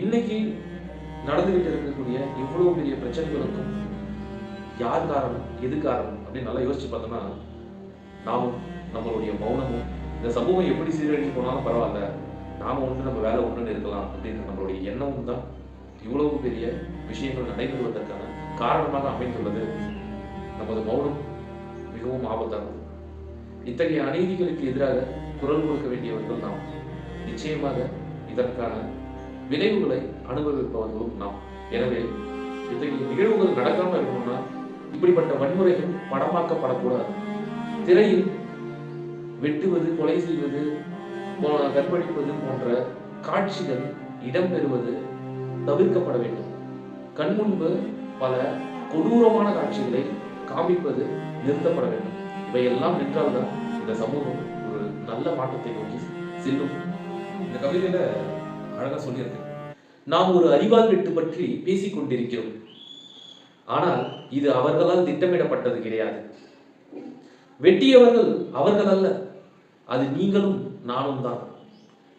இன்னைக்கு நடந்துகிட்டு இருக்கக்கூடிய இவ்வளவு பெரிய பிரச்சனைகளுக்கும் யார் காரணம் எது காரணம் அப்படின்னு நல்லா யோசிச்சு பார்த்தோம்னா நாமும் நம்மளுடைய மௌனமும் இந்த சமூகம் எப்படி சீரழிஞ்சு போனாலும் பரவாயில்ல நாம ஒன்று நம்ம வேலை ஒன்றுன்னு இருக்கலாம் அப்படின்ற நம்மளுடைய எண்ணமும் தான் இவ்வளவு பெரிய விஷயங்கள் நடைபெறுவதற்கான காரணமாக அமைந்துள்ளது. நமது மௌனம் மிகவும் ஆபத்தானது. இத்தகைய அநீதிகளுக்கு எதிராக குரல் கொடுக்க வேண்டியவர்கள் நாம். நிச்சயமாக இதற்கான விளைவுகளை அனுபவிப்பவர்களும் நாம். எனவே இத்தகைய நிகழ்வுகள் நடக்காமல் இருக்கணும்னா இப்படிப்பட்ட வன்முறைகள் படமாக்கப்படக்கூடாது. திரையில் வெட்டுவது கொலை செய்வது கற்பழிப்பது போன்ற காட்சிகள் இடம்பெறுவது தவிர்க்கப்பட வேண்டும். கண்முன்பு பல கொடூரமான காட்சிகளை காமிப்பது நிறுத்தப்பட வேண்டும். இவையெல்லாம் நின்றால்தான் இந்த சமூகம் ஒரு நல்ல மாற்றத்தை நோக்கி செல்லும். இந்த கவிதையில அழகா சொல்லியிருக்கு. நாம் ஒரு அறிவால் வெட்டு பற்றி பேசிக் கொண்டிருக்கிறோம் ஆனால் இது அவர்களால் திட்டமிடப்பட்டது கிடையாது. வெட்டியவர்கள் அவர்கள் அல்ல. அது நீங்களும் நானும் தான்.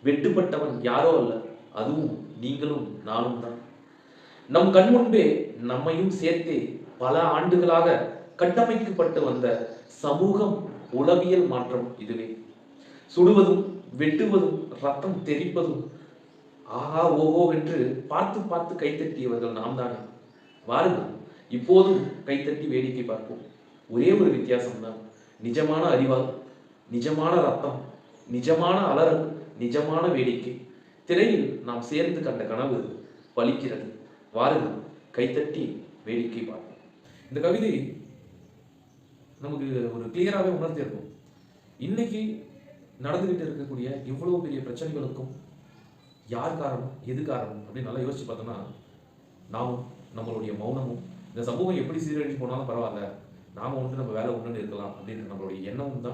வெட்டுப்பட்டவன் யாரோ அல்ல. அதுவும் நீங்களும் நானும் தான். நம் கண் முன்பே நம்மையும் சேர்த்தே பல ஆண்டுகளாக கட்டமைக்கப்பட்டு வந்த சமூகம் உளவியல் மாற்றம் இதுவே. சுடுவதும் வெட்டுவதும் ரத்தம் தெரிப்பதும் ஆஹா ஓஹோ என்று பார்த்து பார்த்து கைத்தட்டியவர்கள் நாம் தானே. வாருங்கள் இப்போதும் கைத்தட்டி வேடிக்கை பார்ப்போம். ஒரே ஒரு வித்தியாசம்தான். நிஜமான அறிவால் நிஜமான ரத்தம் நிஜமான அலறல் நிஜமான வேடிக்கை. திரையில் நாம் சேர்ந்து கண்ட கனவு பலிக்கிறது. வாருங்கள் கைத்தட்டி வேடிக்கை பார்ப்போம். இந்த கவிதை நமக்கு ஒரு கிளியராகவே உணர்த்தியிருக்கும். இன்னைக்கு நடந்துகிட்டு இருக்கக்கூடிய இவ்வளவு பெரிய பிரச்சனைகளுக்கும் யார் காரணம் எது காரணம் அப்படின்னு நல்லா யோசிச்சு பார்த்தோம்னா நாமும் நம்மளுடைய மௌனமும் இந்த சமூகம் எப்படி சீரழிஞ்சு போனாலும் பரவாயில்ல. நாம் ஒன்று நம்ம வேலை ஒன்றுன்னு இருக்கலாம் அப்படின்ற நம்மளுடைய எண்ணமும் தான்